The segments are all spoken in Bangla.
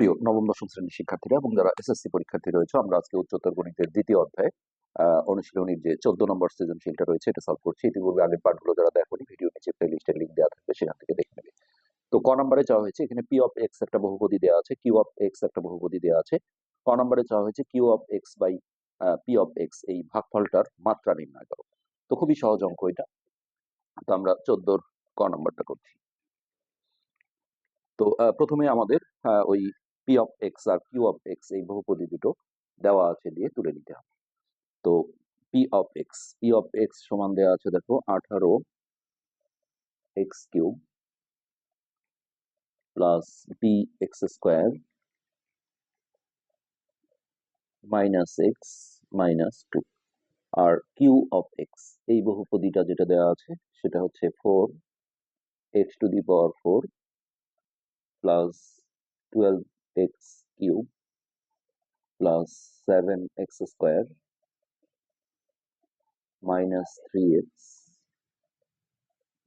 প্রিয় নবম, দশম শ্রেণির শিক্ষার্থীরা এবং যারা এসএসসি পরীক্ষার্থী রয়েছে, আমরা আজকে উচ্চতর গণিতের দ্বিতীয় অধ্যায় অনুশীলনীর যে চোদ্দ নম্বর সৃজনশীলটা রয়েছে, এটা সলভ করছি। ইতিপূর্বে আগের পার্টগুলো যারা দেখোনি ভিডিও নিচে প্লেলিস্টের লিঙ্ক দেওয়া থাকবে, সেখান থেকে দেখে নেবে। তো ক নম্বরে চাওয়া হয়েছে, এখানে পি অফ এক্স একটা বহুপদী দেওয়া আছে কিউ অফ এক্স একটা বহুপদী দেওয়া আছে। ক নম্বরে চাওয়া হয়েছে Q of X by P of X এই ভাগফলটার মাত্রা নির্ণয় করো। তো খুবই সহজ অঙ্ক এটা। তো আমরা চোদ্দোর ক নম্বরটা করছি। তো প্রথমে আমাদের ওই পি অফ এক্স আর কিউ অফ এক্স এই বহুপদী দুটো দেওয়া আছে দিয়ে তুলে নিতে হবে। তো P of X P of X সমান দেওয়া আছে দেখো আঠারো X cube plus B X square minus X minus two R Q of x এই বহুপদীটা যেটা দেওয়া আছে সেটা হচ্ছে four X to the power four plus twelve X cube plus seven X square minus three X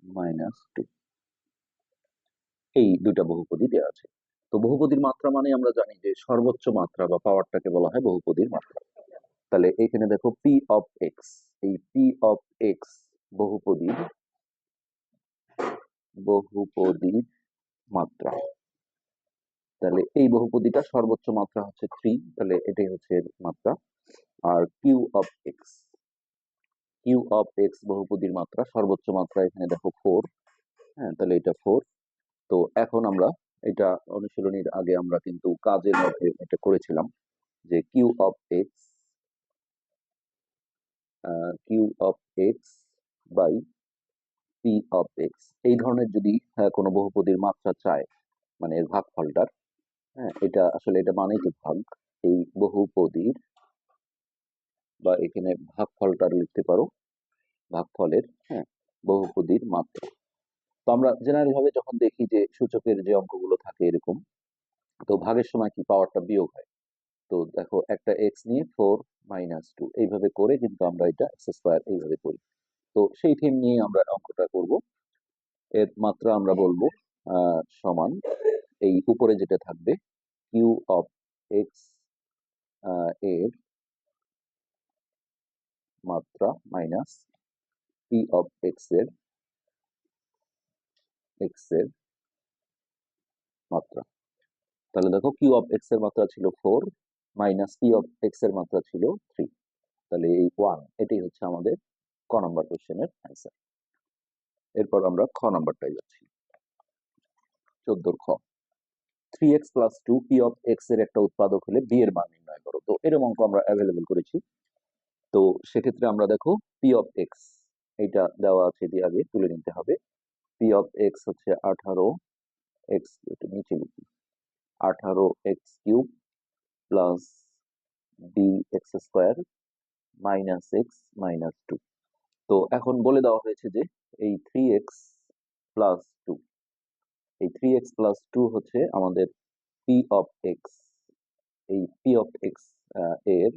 minus এই দুটা বহুপদী দেওয়া আছে। তো বহুপদীর মাত্রা মানে আমরা জানি যে সর্বোচ্চ মাত্রা বা পাওয়ারটাকে বলা হয় বহুপদীর মাত্রা। তাহলে এখানে দেখো পি অফ এক্স এই পি অফ এক্স বহুপদীর বহুপদীর মাত্রা। তাহলে এই বহুপদীটা সর্বোচ্চ মাত্রা হচ্ছে থ্রি তাহলে এটাই হচ্ছে এর মাত্রা। আর Q of X Q of X বহুপদীর মাত্রা সর্বোচ্চ মাত্রা এখানে দেখো ফোর হ্যাঁ তাহলে এটা ফোর তো এখন আমরা এটা অনুশীলনীর আগে আমরা কিন্তু কাজের মধ্যে এটা করেছিলাম যে Q of X Q of X by P of X এই ধরনের যদি আহ, কোনো বহুপদীর মাত্রা চায় মানে এর ভাগফলটার হ্যাঁ এটা আসলে এটা মানেই তো ভাগ। এই বহুপদীর বা এখানে ভাগফলটার লিখতে পারো। ভাগফলের হ্যাঁ বহুপদীর মাত্রা। তো আমরা জেনারেল ভাবে যখন দেখি যে সূচকের যে অঙ্কগুলো থাকে এরকম, তো ভাগের সময় কি পাওয়ারটা বিয়োগ হয়? তো দেখো একটা এক্স নিয়ে ফোর মাইনাস টু এইভাবে করে কিন্তু আমরা এটা এক্স স্কোয়ার এইভাবে করি। তো সেই থিম নিয়ে আমরা অঙ্কটা করব। এর মাত্রা আমরা বলব সমান এই উপরে যেটা থাকবে কিউ অফ এক্সের মাত্রা মাইনাস পি অফ এক্সের এক্সের মাত্রা। তাহলে দেখো কিউ অফ এক্সের মাত্রা ছিল ফোর মাইনাস পি অফ এক্সের মাত্রা ছিল থ্রি। তাহলে এই ওয়ান, এটাই হচ্ছে আমাদের ক নম্বর কোশ্চেনের অ্যান্সার এরপর আমরা খ নম্বরটাই যাচ্ছি। চোদ্দোর খ। Three X plus two P of এক্সের একটা উৎপাদক হলে বি এর মান নির্ণয় করো। তো এরকম অঙ্ক আমরা অ্যাভেলেবেল করেছি। তো সেক্ষেত্রে আমরা দেখো পি অফ এক্স এইটা দেওয়া আছে দিয়ে আগে তুলে নিতে হবে। পি অফ এক্স হচ্ছে আঠারো এক্স একটু নিচে লিখি। আঠারো X cube plus B X square minus X minus two তো এখন বলে দেওয়া হয়েছে যে এই থ্রি এক্স প্লাস টু এই থ্রি এক্স প্লাস টু হচ্ছে আমাদের পি অফ এক্স এই পি অফ এক্সের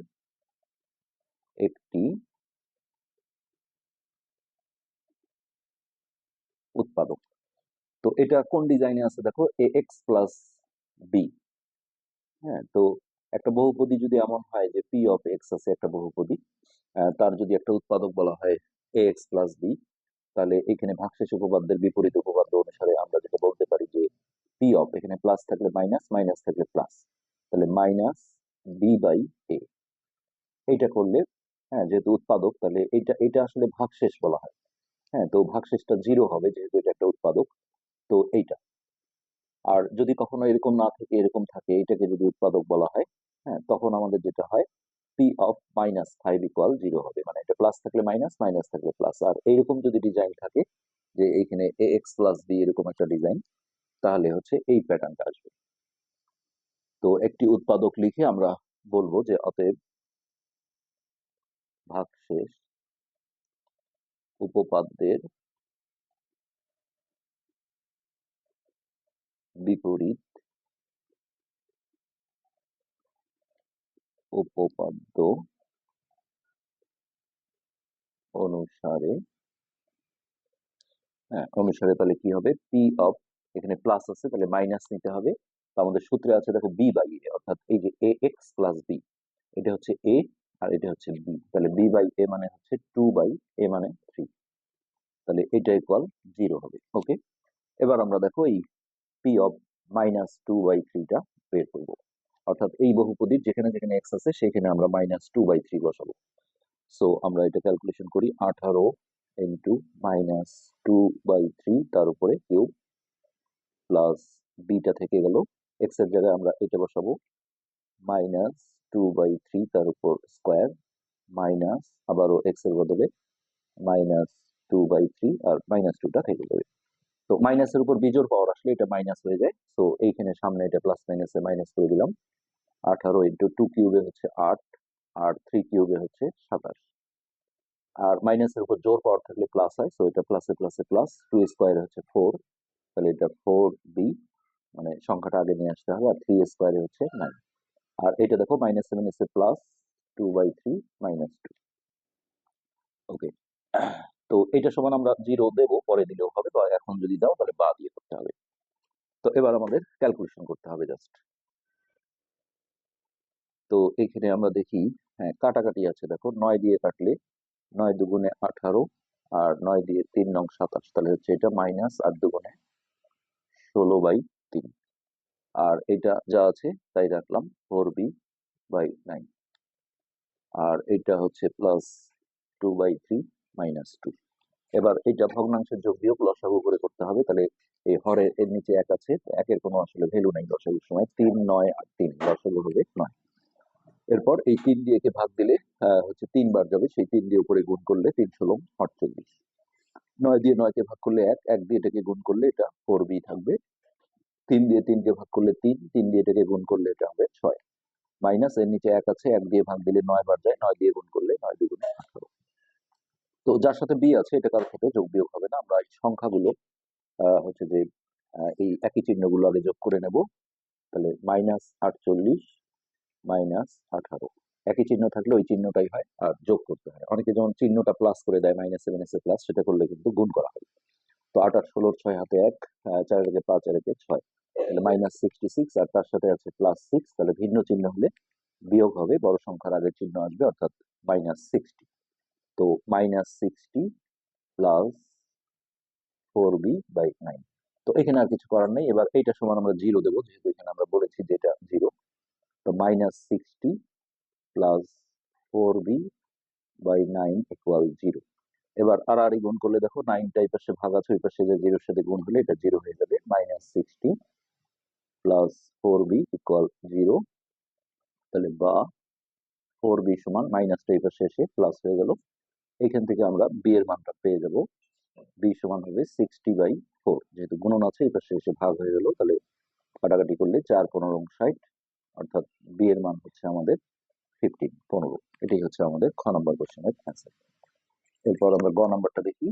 একটি উৎপাদক। তো এটা কোন ডিজাইনে আছে দেখো? এ এক্স প্লাস বি হ্যাঁ তো একটা বহুপদী যদি এমন হয় যে পি অফ এক্স আছে একটা বহুপদী তার যদি একটা উৎপাদক বলা হয় এ এক্স প্লাস বি তাহলে এখানে ভাগশেষ উপপাদ্যের বিপরীত উপপাদ্য অনুসারে আমরা যেটা বলতে পারি যে পি অফ এখানে প্লাস থাকলে মাইনাস মাইনাস থাকলে প্লাস তাহলে মাইনাস বি বাই এ এইটা করলে হ্যাঁ যেহেতু উৎপাদক, তাহলে এইটা এটা আসলে ভাগশেষ বলা হয়। হ্যাঁ তো ভাগশেষটা জিরো হবে যেহেতু এটা একটা উৎপাদক, তো এইটা। আর যদি কখনো এরকম না থাকে, এরকম থাকে, এটাকে যদি উৎপাদক বলা হয় হ্যাঁ তখন আমাদের যেটা হয় P of minus five equal zero হবে। মানে এটা প্লাস থাকলে মাইনাস মাইনাস থাকলে প্লাস আর এইরকম যদি ডিজাইন থাকে যে এইখানে এ এক্স প্লাস বি এরকম একটা ডিজাইন তাহলে হচ্ছে এই প্যাটার্নটা আসবে। তো একটি উৎপাদক লিখে আমরা বলব যে অতএব ভাগশেষ উপপাদ্যের বিপরীত উপপাদ্য অনুসারে হ্যাঁ অনুসারে তাহলে কি হবে? পি অফ এখানে প্লাস আছে, তাহলে মাইনাস নিতে হবে। তো আমাদের সূত্রে আছে, দেখো বি বাই এ অর্থাৎ এই যে এ এক্স প্লাস বি এটা হচ্ছে এ আর এটা হচ্ছে বি তাহলে বি বাই এ মানে হচ্ছে টু বাই এ মানে থ্রি তাহলে এটা ইকুয়াল জিরো হবে ওকে এবার আমরা দেখো এই P of minus two by থ্রিটা বের করব। অর্থাৎ এই বহুপদীর যেখানে যেখানে এক্স আছে সেখানে আমরা মাইনাস টু বাই থ্রি বসাবো। সো আমরা এটা ক্যালকুলেশন করি আঠারো into minus two by three তার উপরে কিউব প্লাস বিটা থেকে গেল। এক্সের জায়গায় আমরা এটা বসাবো। মাইনাস টু বাই থ্রি তার উপর স্কোয়ার মাইনাস আবারও এক্সের বদলে মাইনাস টু বাই থ্রি আর মাইনাস টুটা থেকে যাবে তো মাইনাসের উপর বিজোর পাওয়ার আসলে এটা মাইনাস হয়ে যায়। তো এইখানে সামনে এটা প্লাস মাইনাসে মাইনাস করে দিলাম। আঠারো ইন্টু টু কিউবে হচ্ছে আট, আর থ্রি কিউবে হচ্ছে সাতাশ। আর মাইনাসের উপর জোর পাওয়ার থাকলে প্লাস হয় সো এটা প্লাসে প্লাসে প্লাস টু স্কোয়ারে হচ্ছে ফোর তাহলে এটা ফোর বি মানে সংখ্যাটা আগে নিয়ে আসতে হবে, আর থ্রি স্কোয়ারে হচ্ছে নাইন আর এটা দেখো মাইনাস মাইনাসে plus two by three minus two okay তো এটা সমান আমরা জিরো দেবো, পরে দিলেও হবে, বা এখন যদি দাও তাহলে বা দিয়ে করতে হবে। তো এবার আমাদের ক্যালকুলেশন করতে হবে জাস্ট তো এখানে আমরা দেখি হ্যাঁ কাটাকাটি আছে, দেখো, নয় দিয়ে কাটলে নয় দুগুণে আঠারো আর নয় দিয়ে তিন নং সাতাশ, তাহলে হচ্ছে এটা মাইনাস আর দুগুণে ষোলো বাই তিন। আর এটা যা আছে, তাই রাখলাম ফোর বি বাই নাইন আর এটা হচ্ছে plus two by three minus two এবার এটা ভগ্নাংশের যোগ বিয়োগ লসাগু করে করতে হবে, তাহলে এই হরের এর নিচে এক আছে একের কোনো আসলে ভ্যালু নাই লসাগুর সময়, তিন, নয় আর তিন, লসাগু হবে নয়। এরপর এই তিন দিয়ে একে ভাগ দিলে হচ্ছে তিনবার যাবে, সেই তিন দিয়ে উপরে গুণ করলে তিন ষোলো আটচল্লিশ। নয় দিয়ে নয়কে ভাগ করলে এক এক দিয়ে এটাকে গুণ করলে এটা ফোর বি থাকবে। তিন দিয়ে তিনকে ভাগ করলে তিন তিন দিয়ে এটাকে গুণ করলে এটা হবে ছয়। মাইনাস এর নিচে এক আছে, এক দিয়ে ভাগ দিলে নয় বার যায়, নয় দিয়ে গুণ করলে নয় দুগুণে তো যার সাথে বি আছে, এটা কারোর সাথে যোগ বিয়োগ হবে না। আমরা এই সংখ্যাগুলো হচ্ছে যে এই একই চিহ্নগুলো আগে যোগ করে নেব। তাহলে মাইনাস আটচল্লিশ মাইনাস আঠারো। একই চিহ্ন থাকলে ওই চিহ্নটাই হয় আর যোগ করতে হয়। অনেকে যেমন চিহ্নটা প্লাস করে দেয় মাইনাস সেভেন মাইনাসে প্লাস সেটা করলে কিন্তু গুণ করা হয়। তো আট আট ষোলোর ছয় হাতে এক চার একে পাঁচ আর একে ছয়। তাহলে মাইনাস সিক্সটি সিক্স আর তার সাথে আছে প্লাস সিক্স তাহলে ভিন্ন চিহ্ন হলে বিয়োগ হবে, বড় সংখ্যার আগের চিহ্ন আসবে, অর্থাৎ মাইনাস সিক্সটি তো minus sixty plus four B by nine তো এখানে আর কিছু করার নেই। এবার এইটা সমান আমরা জিরো দেবো, যেহেতু এখানে আমরা বলেছি যে এটা জিরো তো minus sixty plus four B by nine equal zero এবার আর আর গুণ করলে দেখো নাইনটা এই পাশে ভাগ আছে, ওই পাশে যে জিরোর সাথে গুণ হলে এটা জিরো হয়ে যাবে। Minus sixty plus four B equal zero তাহলে বা ফোর বি সমান মাইনাসটা এই পাশে এসে প্লাস হয়ে গেল। এখান থেকে আমরা বি এর মানটা পেয়ে যাব। বি সমান হবে সিক্সটি বাই ফোর যেহেতু গুণন আছে পাশে এসে ভাগ হয়ে গেল, তাহলে কাটাকাটি করলে চার পনেরো ষাট, অর্থাৎ বি এর মান হচ্ছে আমাদের ফিফটিন পনেরো। এটাই হচ্ছে আমাদের খ নম্বর কোশ্চেনের অ্যান্সার এরপর আমরা গ নাম্বারটা দেখি।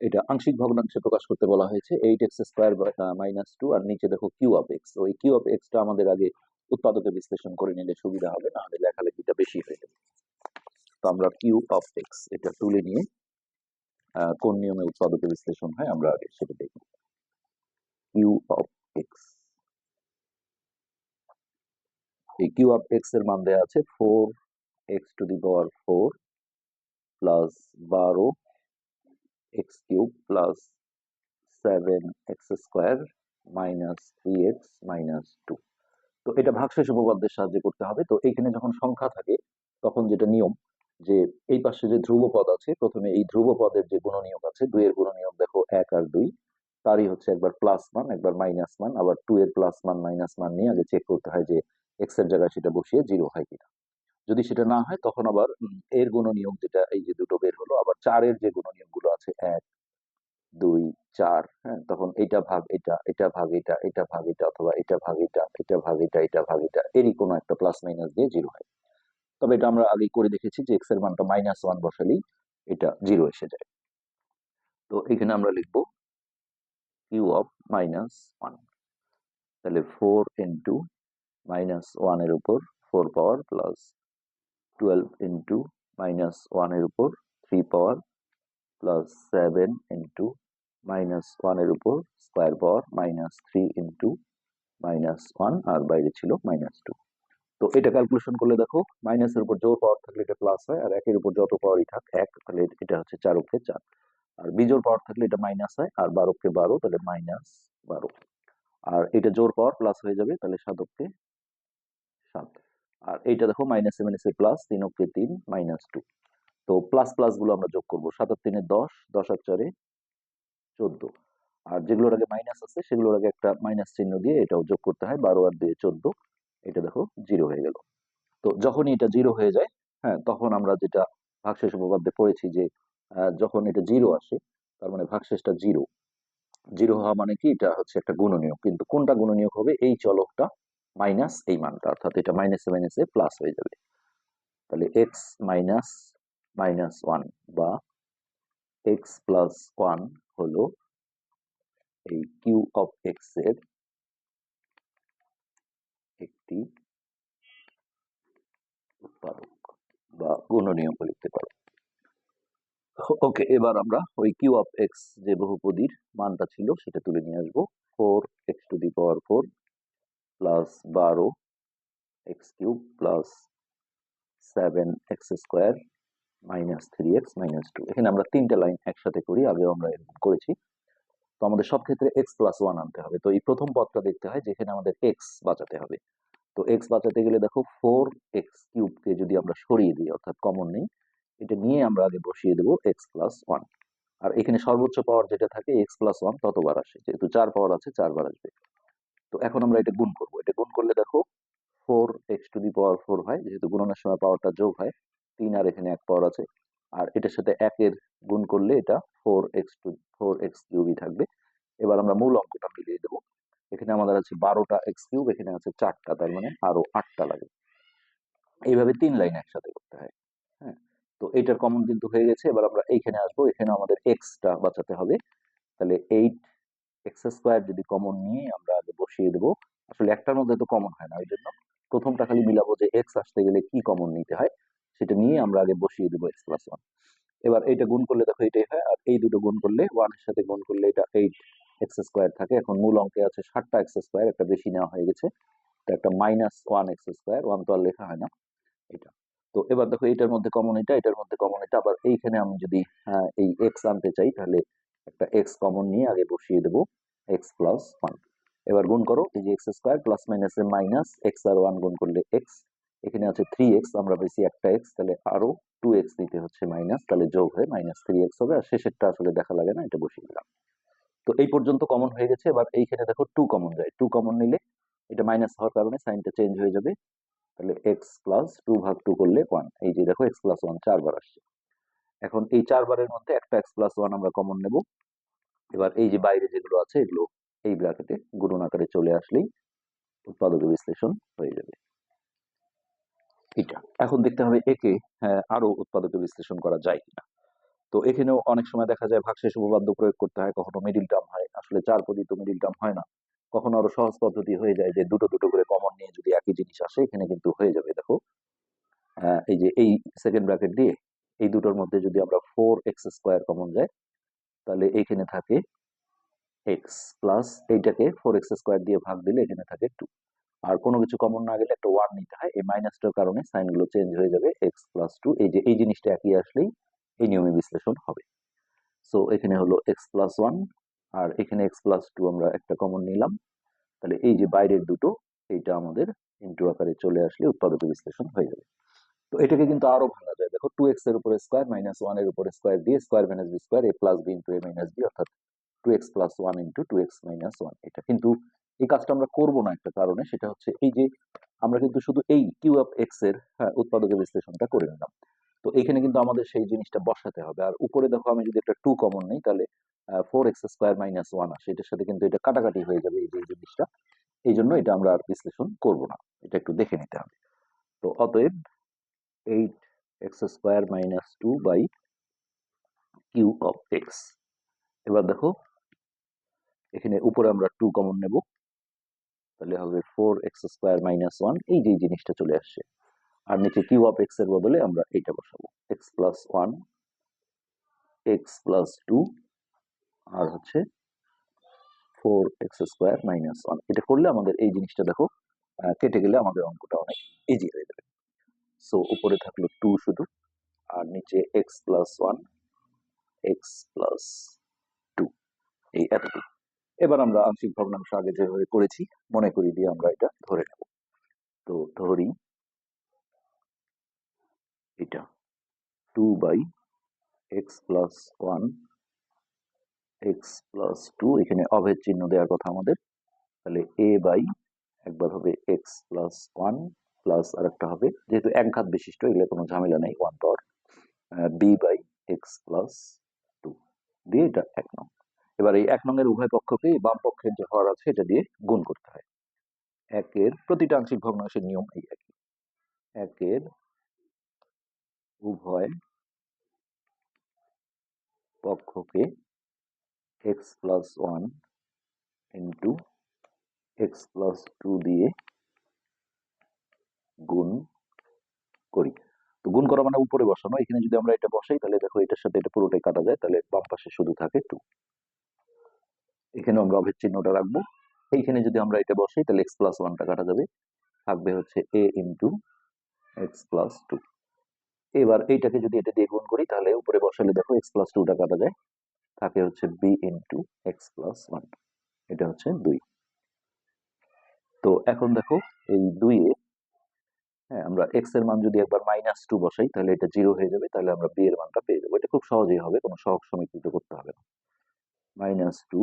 এটা আংশিক ভগ্নাংশে প্রকাশ করতে বলা হয়েছে eight X square minus two আর নিচে দেখো কিউ অফ এক্স ওই কিউ অফ এক্সটা আমাদের আগে উৎপাদকে বিশ্লেষণ করে নিলে সুবিধা হবে, না হলে লেখালেখিটা বেশি হয়ে যাবে। তো আমরা কিউ অফ এক্স এটা তুলে নিয়ে কোন নিয়মে উৎপাদকে বিশ্লেষণ হয় আমরা আগে সেটা দেখব। কিউ অফ এক্স এই কিউ অফ এক্সের মান দেওয়া আছে four X to the power four plus বারো X cube plus seven X square minus three X minus two তো এটা ভাগশেষ উপপাদ্যের সাহায্যে করতে হবে। তো এইখানে যখন সংখ্যা থাকে, তখন যেটা নিয়ম যে এই পাশে যে ধ্রুব পদ আছে, প্রথমে এই ধ্রুব পদের যে গুণনীয়ক আছে, দুইয়ের গুণনীয়ক দেখো এক আর দুই। তারই হচ্ছে একবার প্লাস মান, একবার মাইনাস মান, আবার টু এর প্লাস মান মাইনাস মান নিয়ে আগে চেক করতে হয় যে এক্সের জায়গায় সেটা বসিয়ে জিরো হয় কিনা। যদি সেটা না হয়, তখন আবার এর গুণনীয়ক যেটা, এই যে দুটো বের হলো, আবার চারের যে গুণনীয়কগুলো আছে, এক, দুই, চার হ্যাঁ তখন এটা ভাগ এটা এটা ভাগ এটা এটা ভাগ এটা, অথবা এটা ভাগ এটা এটা ভাগ এটা এটা ভাগ এটা, এরই কোনো একটা প্লাস মাইনাস দিয়ে জিরো হয়। তবে এটা আমরা আগে করে দেখেছি যে এক্সের মানটা মাইনাস ওয়ান বসালেই এটা জিরো এসে যায়। তো এখানে আমরা লিখব কিউ অফ মাইনাস ওয়ান তাহলে ফোর ইন্টু মাইনাস ওয়ানের উপর four power plus twelve into minus ওয়ানের উপর three power plus seven into minus ওয়ানের উপর square power minus three into minus one আর বাইরে ছিল মাইনাস টু তো এটা ক্যালকুলেশন করলে দেখো মাইনাসের উপর জোর পাওয়ার থাকলে এটা প্লাস হয়, আর একের উপর যত পাওয়ারই থাক, এক, তাহলে এটা হচ্ছে চার অক্ষে চার। আর বিজোর পাওয়ার থাকলে এটা মাইনাস হয়, আর বারোকে বারো, তাহলে মাইনাস বারো। আর এটা জোর পাওয়ার প্লাস হয়ে যাবে, তাহলে সাত অক্ষে সাত। আর এইটা দেখো মাইনাস মাইনাসে মাইনাসে প্লাস তিন অক্ষে তিন মাইনাস টু তো প্লাস প্লাসগুলো আমরা যোগ করব, সাত আর তিনে দশ দশ আর চারে চোদ্দ। আর যেগুলোর আগে মাইনাস আছে, সেগুলোর আগে একটা মাইনাস চিহ্ন দিয়ে এটাও যোগ করতে হয়, বারো আর দিয়ে চোদ্দ। এটা দেখো জিরো হয়ে গেল। তো যখনই এটা জিরো হয়ে যায় হ্যাঁ তখন আমরা যেটা ভাগশেষ উপপাদ্যে পড়েছি যে যখন এটা জিরো আসে, তার মানে ভাগশেষটা জিরো জিরো হওয়া মানে কি? এটা হচ্ছে একটা গুণনীয়ক। কিন্তু কোনটা গুণনীয়ক হবে? এই চলকটা মাইনাস এই মানটা, অর্থাৎ এটা মাইনাসে মাইনাসে প্লাস হয়ে যাবে। তাহলে এক্স মাইনাস মাইনাস ওয়ান বা এক্স প্লাস ওয়ান হলো এই কিউ অফ এক্সের একটি উৎপাদক বা গুণনীয়ক লিখতে পারো। ওকে, এবার আমরা ওই কিউ অফ এক্স যে বহুপদীর মানটা ছিল সেটা তুলে নিয়ে আসব। Four X to the power four plus বারো X cube plus seven X square minus three X minus two এখানে আমরা তিনটে লাইন একসাথে করি, আগেও আমরা এরকম করেছি। তো আমাদের সব ক্ষেত্রে এক্স প্লাস ওয়ান আনতে হবে। তো এই প্রথম পদটা দেখতে হয় যেখানে আমাদের এক্স বাঁচাতে হবে। তো এক্স বাঁচাতে গেলে দেখো ফোর এক্স কিউবকে যদি আমরা সরিয়ে দিই, অর্থাৎ কমন নেই, এটা নিয়ে আমরা আগে বসিয়ে দেবো এক্স প্লাস ওয়ান আর এখানে সর্বোচ্চ পাওয়ার যেটা থাকে এক্স প্লাস ওয়ান ততবার আসে, যেহেতু চার পাওয়ার আছে, চারবার আসবে। তো এখন আমরা এটা গুণ করব। এটা গুণ করলে দেখো four X to the power four হয়, যেহেতু গুণনের সময় পাওয়ারটা যোগ হয়, তিন আর এখানে এক পাওয়ার আছে। আর এটার সাথে একের গুণ করলে এটা four X to four X কিউবই থাকবে। এবার আমরা মূল অঙ্কটা মিলিয়ে দেবো। এখানে আমাদের আছে বারোটা এক্স কিউব এখানে আছে চারটা, তার মানে আরও আটটা লাগে। এইভাবে তিন লাইন একসাথে করতে হয় হ্যাঁ? তো এইটার কমন কিন্তু হয়ে গেছে, এবার আমরা এইখানে আসব, এখানে আমাদের এক্সটা বাঁচাতে হবে। তাহলে এইট এক্স স্কোয়ার যদি কমন নিয়ে আমরা আগে বসিয়ে দেবো, আসলে একটার মধ্যে তো কমন হয় না, ওই জন্য প্রথমটা খালি মিলাবো যে এক্স আসতে গেলে কি কমন নিতে হয়, সেটা নিয়ে আমরা আগে বসিয়ে দেবো এক্স প্লাস ওয়ান এবার এইটা গুণ করলে দেখো এটাই হয়, আর এই দুটো গুণ করলে ওয়ানের সাথে গুণ করলে এটা এইট এক্স স্কোয়ার থাকে। এখন মূল অঙ্কে আছে ষাটটা এক্স স্কোয়ার, একটা বেশি নেওয়া হয়ে গেছে। এটা একটা minus one X square, one তো আর লেখা হয় না এটা। তো এবার দেখো এটার মধ্যে কমন এটা, এটার মধ্যে কমন এটা। আবার এইখানে আমি যদি এই এক্স আনতে চাই, তাহলে একটা এক্স কমন নিয়ে আগে বসিয়ে দেবো এক্স প্লাস ওয়ান এবার গুণ করো, এই যে X square plus minus A minus X R one গুণ করলে এক্স এখানে আছে থ্রি এক্স আমরা পেয়েছি একটা এক্স তাহলে আরও টু এক্স দিতে হচ্ছে মাইনাস তাহলে যোগ হয়ে মাইনাস থ্রি এক্স হবে। আর শেষেরটা আসলে দেখা লাগে না, এটা বসিয়ে দিলাম। তো এই পর্যন্ত কমন হয়ে গেছে। এবার এইখানে দেখো টু কমন যায়। টু কমন নিলে এটা মাইনাস হওয়ার কারণে সাইনটা চেঞ্জ হয়ে যাবে। তাহলে এক্স প্লাস টু ভাগ টু করলে ওয়ান এই যে দেখো এক্স প্লাস ওয়ান চারবার আসছে। এখন এই চারবারের মধ্যে একটা এক্স প্লাস ওয়ান আমরা কমন নেব। এবার এই যে বাইরে যেগুলো আছে এগুলো এই ব্র্যাকেটে গুণন আকারে চলে আসলেই উৎপাদক বিশ্লেষণ হয়ে যাবে। এটা এখন দেখতে হবে একে হ্যাঁ, আরও উৎপাদক বিশ্লেষণ করা যায় কিনা। তো এখানেও অনেক সময় দেখা যায় ভাগশেষ উপপাদ্য প্রয়োগ করতে হয়, কখনো মিডিল টার্ম হয়। আসলে চার পদি তো মিডিল টার্ম হয় না। কখনো আরও সহজ পদ্ধতি হয়ে যায় যে দুটো দুটো করে কমন নিয়ে যদি একই জিনিস আসে, এখানে কিন্তু হয়ে যাবে, দেখো। এই যে এই সেকেন্ড ব্র্যাকেট দিয়ে এই দুটোর মধ্যে যদি আমরা ফোর এক্স স্কোয়ার কমন যায়, তাহলে এইখানে থাকে এক্স প্লাস এইটাকে ফোর এক্স স্কোয়ার দিয়ে ভাগ দিলে এখানে থাকে টু আর কোনো কিছু কমন না গেলে একটা ওয়ান নিতে হয়, এই মাইনাসটার কারণে সাইনগুলো চেঞ্জ হয়ে যাবে এক্স প্লাস টু এই যে, এই জিনিসটা একই আসলেই এই নিয়মে বিশ্লেষণ হবে। সো এখানে হলো এক্স প্লাস ওয়ান আর এখানে এক্স প্লাস টু আমরা একটা কমন নিলাম। তাহলে এই যে বাইরের দুটো এইটা আমাদের ইন্টু আকারে চলে আসলে উৎপাদক বিশ্লেষণ হয়ে যাবে। তো এটাকে কিন্তু আরও ভাঙা যায়। দেখো টু এক্সের উপরে স্কোয়ার মাইনাস ওয়ানের উপরে স্কোয়ার দিয়ে square minus B square A plus B into A minus B অর্থাৎ two X plus one into two X minus one এটা কিন্তু এই কাজটা আমরা করব না একটা কারণে সেটা হচ্ছে এই যে আমরা কিন্তু শুধু এই কিউ অফ এক্সের হ্যাঁ, উৎপাদকের বিশ্লেষণটা করে নিলাম। তো এখানে কিন্তু আমাদের সেই জিনিসটা বসাতে হবে। আর উপরে দেখো আমি যদি একটা টু কমন নেই, তাহলে four X square minus one আসে। এটার সাথে কিন্তু এটা কাটাকাটি হয়ে যাবে এই যে জিনিসটা। এই জন্য এটা আমরা আর বিশ্লেষণ করব না। এটা একটু দেখে নিতে হবে। তো অতএব eight X square minus two by Q of X এবার দেখো, এখানে উপরে আমরা টু কমন নেব। তাহলে হবে four x square minus one এই যে জিনিসটা চলে আসছে। আর নিচে কিউ অফ এক্সের বদলে আমরা এইটা বসাবো। X plus one, x plus two, আর হচ্ছে four x square minus one. এটা করলে আমাদের এই জিনিসটা দেখো কেটে গেলে আমাদের অঙ্কটা অনেক ইজি হয়ে যাবে। সো উপরে থাকল টু শুধু, আর নিচে x plus one, x plus two, এই এতটুকু। এবার আমরা আংশিক ভগ্নাংশ আগে যেভাবে করেছি, মনে করি দিয়ে আমরা এটা ধরে নেব। তো ধরি এটা। Two by x plus one x plus two এখানে অভেদ চিহ্ন দেওয়ার কথা আমাদের। তাহলে এ বাই একবার হবে এক্স প্লাস ওয়ান প্লাস আরেকটা হবে, যেহেতু এক ঘাত বিশিষ্ট, এগুলো কোনো ঝামেলা নেই one power b by x plus two দিয়ে এটা এক নং। এবার এই এক নংয়ের উভয় পক্ষকে বাম পক্ষের যে হর আছে, এটা দিয়ে গুণ করতে হয়। একের প্রতিটা আংশিক ভগ্নাংশের নিয়ম এই একই। একের উভয় পক্ষকে x plus one into x plus two দিয়ে গুণ করি। তো গুণ করা মানে উপরে বসানো। এখানে যদি আমরা এটা বসাই, তাহলে দেখো এটার সাথে এটা পুরোটাই কাটা যায়, তাহলে বাম পাশে শুধু থাকে টু এখানে আমরা অভেদ চিহ্নটা রাখব। এইখানে যদি আমরা এটা বসাই, তাহলে এক্স প্লাস ওয়ানটা কাটা যাবে। থাকবে হচ্ছে a into x plus two এবার এইটাকে যদি এটা দিয়ে গুণ করি, তাহলে উপরে বসালে দেখো এক্স প্লাস টুটা কাটা যায়। থাকে হচ্ছে b into x plus one এটা হচ্ছে দুই। তো এখন দেখো এই দুইয়ে হ্যাঁ আমরা এক্সের মান যদি একবার মাইনাস টু বসাই, তাহলে এটা জিরো হয়ে যাবে, তাহলে আমরা বি এর মানটা পেয়ে যাব। এটা খুব সহজেই হবে, কোনো সহজ সমীকৃত করতে হবে না। মাইনাস টু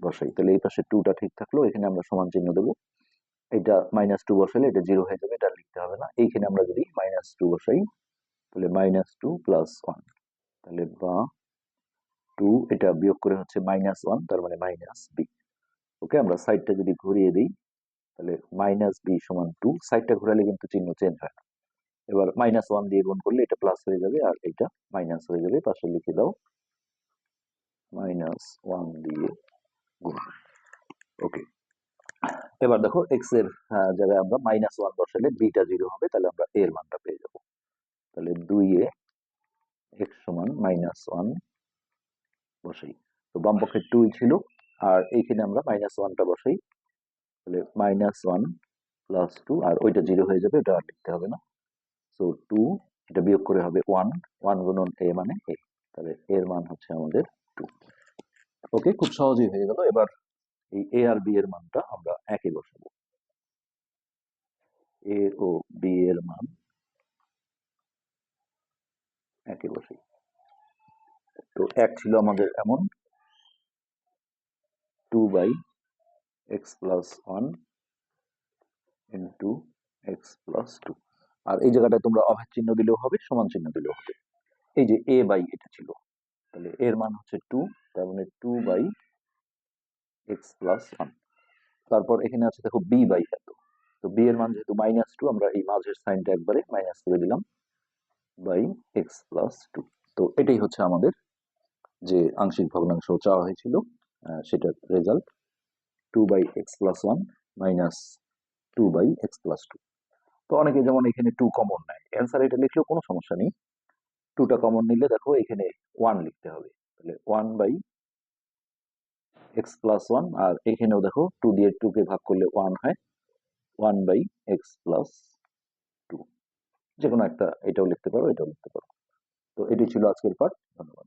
বসাই, তাহলে এই পাশে টুটা ঠিক থাকল, এখানে আমরা সমান চিহ্ন দেবো। এটা মাইনাস টু বসালে এটা জিরো হয়ে যাবে, এটা লিখতে হবে না। এইখানে আমরা যদি মাইনাস টু বসাই তাহলে মাইনাস টু প্লাস ওয়ান তাহলে বা টু এটা বিয়োগ করে হচ্ছে মাইনাস ওয়ান তার মানে মাইনাস বি ওকে আমরা সাইডটা যদি ঘুরিয়ে দিই, তাহলে মাইনাস বি সমান টু সাইডটা ঘোরালে কিন্তু চিহ্ন চেঞ্জ হয় না। এবার মাইনাস ওয়ান দিয়ে গুণ করলে এটা প্লাস হয়ে যাবে আর এটা মাইনাস হয়ে যাবে, পাশে লিখে দাও মাইনাস ওয়ান দিয়ে গুণ। ওকে এবার দেখো এক্সের জায়গায় আমরা মাইনাস ওয়ান বসালে বিটা জিরো হবে, তাহলে আমরা এর মানটা পেয়ে যাব। তাহলে দুই এ এক্স সমান মাইনাস ওয়ান বসাই। তো বাম পক্ষে টুই ছিল, আর এইখানে আমরা মাইনাস ওয়ানটা বসাই। তাহলে মাইনাস ওয়ান প্লাস টু আর ওইটা জিরো হয়ে যাবে, ওটা আর লিখতে হবে না। সো টু এটা বিয়োগ করে হবে ওয়ান ওয়ান গুণন এ মানে এ তাহলে এর মান হচ্ছে আমাদের টু ওকে খুব সহজেই হয়ে গেল। এবার এই এ আর বি এর মানটা আমরা একে বসাবো। এ ও বি এর মান একে বসাই তো এক ছিল আমাদের এমন। Two by x plus one into x plus two আর এই জায়গাটায় তোমরা অভেদ চিহ্ন দিলেও হবে, সমান চিহ্ন দিলেও হবে। এই যে এ বাই এটা ছিল। তাহলে এর মান হচ্ছে টু তার মানে two by x plus one তারপর এখানে আছে দেখো বি বাই এত। তো বি এর মান যেহেতু মাইনাস টু আমরা এই মাঝের সাইনটা একবারে মাইনাস করে দিলাম। By x plus two. তো এটাই হচ্ছে আমাদের যে আংশিক ভগ্নাংশ চাওয়া হয়েছিল সেটার result two by x plus one minus two by x plus two. তো অনেকে যেমন এখানে টু কমন নেয় অ্যান্সার এটা লিখলেও কোনো সমস্যা নেই। টুটা কমন নিলে দেখো এখানে ওয়ান লিখতে হবে। তাহলে one by x plus one, আর এখানেও দেখো টু দিয়ে টু কে ভাগ করলে ওয়ান হয়। ওয়ান বাই এক্স প্লাস যে কোনো একটা এটাও লিখতে পারো, এটাও লিখতে পারো। তো এটি ছিল আজকের পাঠ। ধন্যবাদ।